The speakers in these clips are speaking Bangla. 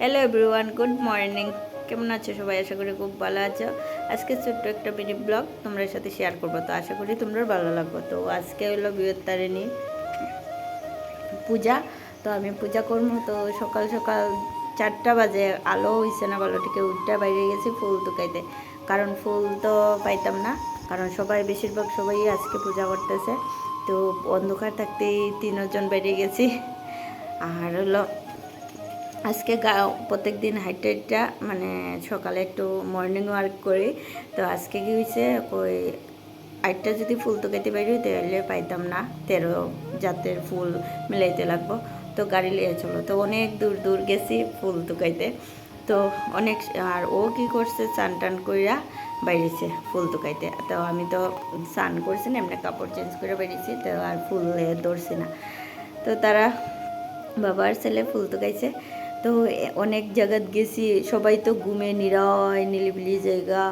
হ্যালো এভরিওয়ান গুড মর্নিং কেমন আছো সবাই? আশা করি খুব ভালো আছো। আজকে ছোট্ট একটা মিনি ব্লগ তোমরা সাথে শেয়ার করব। তো আশা করি তোমরা ভালো লাগবো। তো আজকে হলো বৃহত্তারিণী পূজা। তো আমি পূজা করব। তো সকাল সকাল চারটা বাজে। আলো হইছে না ভালো থেকে উঠটা বাইরে গেছি ফুল তুকাইতে। কারণ ফুল তো পাইতাম না। কারণ সবাই, বেশিরভাগ সবাই আজকে পূজা করতেছে। তো অন্ধকার থাকতেই তিনজন বেরিয়ে গেছি। আর হলো আজকে গা প্রত্যেক দিন হাইটে হাইটটা মানে সকালে একটু মর্নিং ওয়ার্ক করি। তো আজকে কি হয়েছে ওই আটটা যদি ফুল তোকাইতে পারি, তাহলে পাইতাম না। তেরো জাতের ফুল মিলাইতে লাগবো। তো গাড়ি লিয়ে চলো। তো অনেক দূর দূর গেছি ফুল তুকাইতে তো অনেক, আর ও কি করছে চান টান কইরা বাইরেছে ফুল তুকাইতে তো আমি তো স্নান করছি না, এমনি কাপড় চেঞ্জ করে বেরিয়েছি তো আর ফুল ধরছি না। তো তারা বাবার ছেলে ফুল তুকাইছে তো অনেক জায়গাত গেছি, সবাই তো ঘুমে নিরয় নিলিবিলি জায়গা,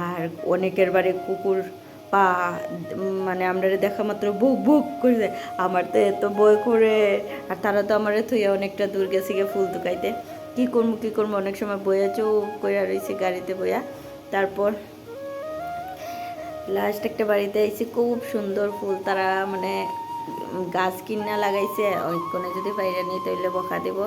আর অনেকের বাড়ি কুকুর পা মানে আমরা দেখা মাত্র বুক বুক করে দেয়। আমার তো এত বই করে, আর তারা তো আমার থইয়া অনেকটা দূর গেছে গিয়ে ফুল তুকাইতে কী করব কী করব অনেক সময় বইয়া চুপ করে রয়েছি গাড়িতে বইয়া। তারপর লাস্ট একটা বাড়িতে আইছি, খুব সুন্দর ফুল। তারা মানে গাছ কিনা লাগাইছে ওই যদি বাইরে নিই তাইলে বকা দিব।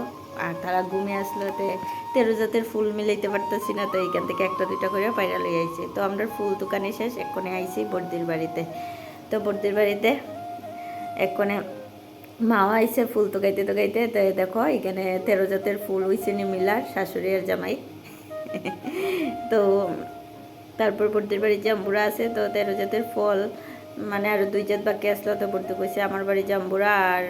আর তারা ঘুমিয়ে আসলো তে, তেরো জাতের ফুল মিলাইতে পারতেছি না, তো এইখান থেকে একটা দুইটা করে পায়রা লই আইছি। তো আমরা ফুল দোকানে শেষ এক কোণে আইছি বর্দির বাড়িতে। তো বর্দির বাড়িতে এক কোণে মাও আইছে ফুল তোকাইতে তোকাইতে, তো এই দেখো এখানে তেরো জাতের ফুল হইছে মিলার, শাশুড়ি আর জামাই। তো তারপর বর্দির বাড়ি জাম্বুরা আছে, তো তেরো জাতের ফল মানে আরও দুই জাত বাকি আসলো তো বর্দি কইছে, আমার বাড়ি জাম্বুরা আর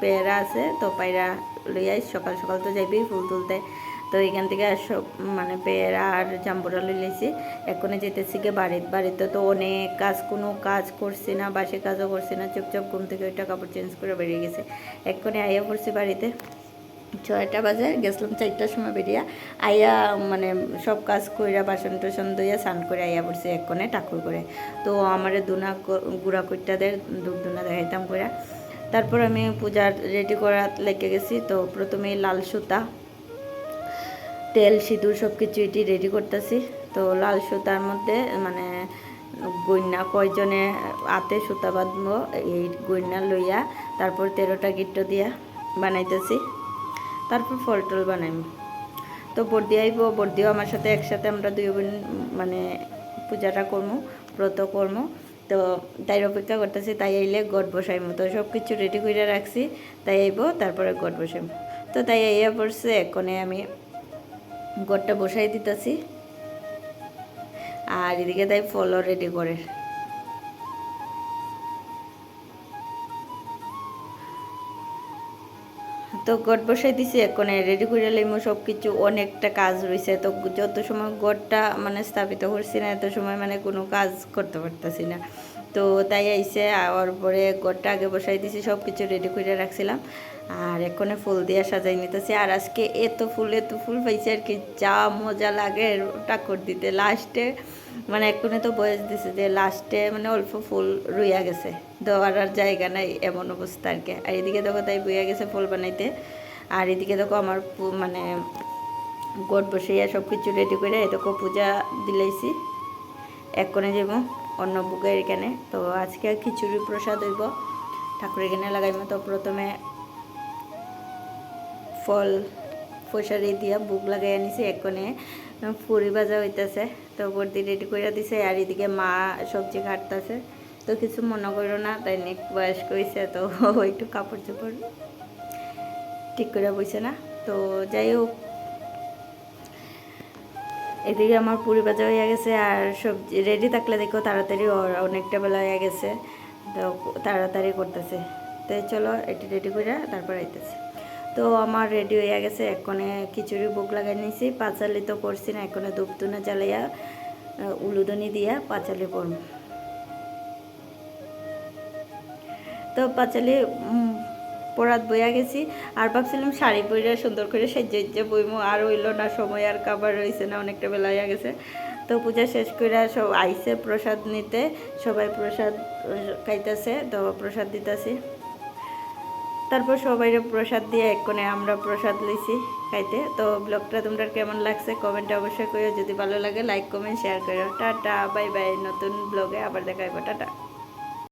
পেয়ারা আছে, তো পায়রা লই আইস, সকাল সকাল তো যাইবি ফুল তুলতে। তো এখান থেকে সব মানে পেয়ারা আর জাম্বুরা লই লাইছি। এখনে যেতেছি গিয়ে বাড়িতে বাড়িতে তো অনেক কাজ, কোনো কাজ করছি না, বাসি কাজও করছি না, চুপচাপ ঘুম থেকে ওইটা কাপড় চেঞ্জ করে বেরিয়ে গেছে। এক্ষণে আইয়া পড়ছি বাড়িতে। ছয়টা বাজে, গেছিলাম চারটার সময় বেরিয়া। আইয়া মানে সব কাজ কইরা বাসন টাসন ধুইয়া স্নান করে আইয়া পড়ছি এক্ষণে ঠাকুর করে তো আমার দুনা গুড়া কইটাদের দুধ দুনা দেখাইতাম কইরা। তারপর আমি পূজার রেডি করা লেগে গেছি, তো প্রথমেই লাল সুতা, তেল, সিঁদুর সব কিছু এটি রেডি করতেছি। তো লাল সুতার মধ্যে মানে গইনা কয়জনে হাতে সুতা বাঁধবো, এই গইনা লইয়া তারপর তেরোটা গিট্ট দিয়া বানাইতেছি। তারপর ফল টল বানাইম তো বর্দি আইব বর্দিও আমার সাথে একসাথে আমরা দুই বোন মানে পূজাটা করব ব্রত করব তো তাই অপেক্ষা করতেছি, তাই আইলে গড বসাইম। তো সব কিছু রেডি করে রাখছি, তাই আইব, তারপরে গড বসাইমো। তো তাই আইয়া পড়ছে এক্ষণে আমি গড়টা বসাই দিতেছি। আর এদিকে তাই ফলও রেডি করে। তো গড় বসাই দিছি, এখন রেডি করে লাইমো সব কিছু অনেকটা কাজ রয়েছে তো যত সময় গড়টা মানে স্থাপিত করছি না, এত সময় মানে কোনো কাজ করতে পারতেছি না। তো তাই আইসে আর পরে গড়টা আগে বসাই দিছি সব কিছু রেডি করে রাখছিলাম। আর এখনে ফুল দিয়ে সাজাই নিতেছি। আর আজকে এত ফুল এত ফুল পাইছে আর কি, যা মজা লাগে, টাকর দিতে। লাস্টে মানে এখনে তো বয়স দিছে যে লাস্টে মানে অল্প ফুল রুইয়া গেছে। দেওয়ার আর জায়গা নাই এমন অবস্থা আর কি। আর এদিকে দেখো তাই বইয়া গেছে ফুল বানাইতে। আর এদিকে দেখো আমার মানে গোট বসাইয়া সব কিছু রেডি করে এদিকে পূজা দিলাইছি। এক কোণে যাব অন্য বুকের এখানে। তো আজকে খিচুড়ি প্রসাদ হইব। ঠাকুরের এখানে লাগাইমো তো প্রথমে ফল ফসারি দিয়া বুক লাগাই আনিছি এক্ষণে ফুরি ভাজা হইতাছে। তো বর্দি রেডি করে দিছে, আর এদিকে মা সবজি কাটতেছে। তো কিছু মনে করো না, তাই নেক বয়স হয়েছে তো একটু কাপড় চোপড় ঠিক করে বইছে না। তো যাই হোক, এদিকে আমার পুরি ভাজা হয়ে গেছে, আর সবজি রেডি থাকলে দেখো তাড়াতাড়ি অনেকটা বেলা হয়ে গেছে। তো তাড়াতাড়ি করতেছে। তো চলো, এটি রেডি করে তারপর আইতেছে। তো আমার রেডি হয়ে গেছে, এক্ষণে খিচুড়ি বুক লাগাই নিয়েছি পাঁচালি তো করছি না, এক্ষণে ধূপধুনা জ্বালাইয়া উলুদনি দিয়া পাঁচালি করব। তো পাঁচালি পরাত বইয়া গেছি। আর ভাবছিলাম শাড়ি পরে সুন্দর করে সেজে বইমো, আর হইল না, সময় আর কাবার রয়েছে না, অনেকটা বেলা হয়ে গেছে। তো পূজা শেষ করে সব আইসে প্রসাদ নিতে, সবাই প্রসাদ খাইতেছে, তো প্রসাদ দিতেছি। তারপর সবাই প্রসাদ দিয়ে এক্ষণে আমরা প্রসাদ লইছি খাইতে। তো ব্লগটা তোমরা কেমন লাগছে কমেন্টে অবশ্যই করো যদি ভালো লাগে লাইক কমেন্ট শেয়ার করো টাটা, বাই বাই। নতুন ব্লগে আবার দেখাইবো টাটা।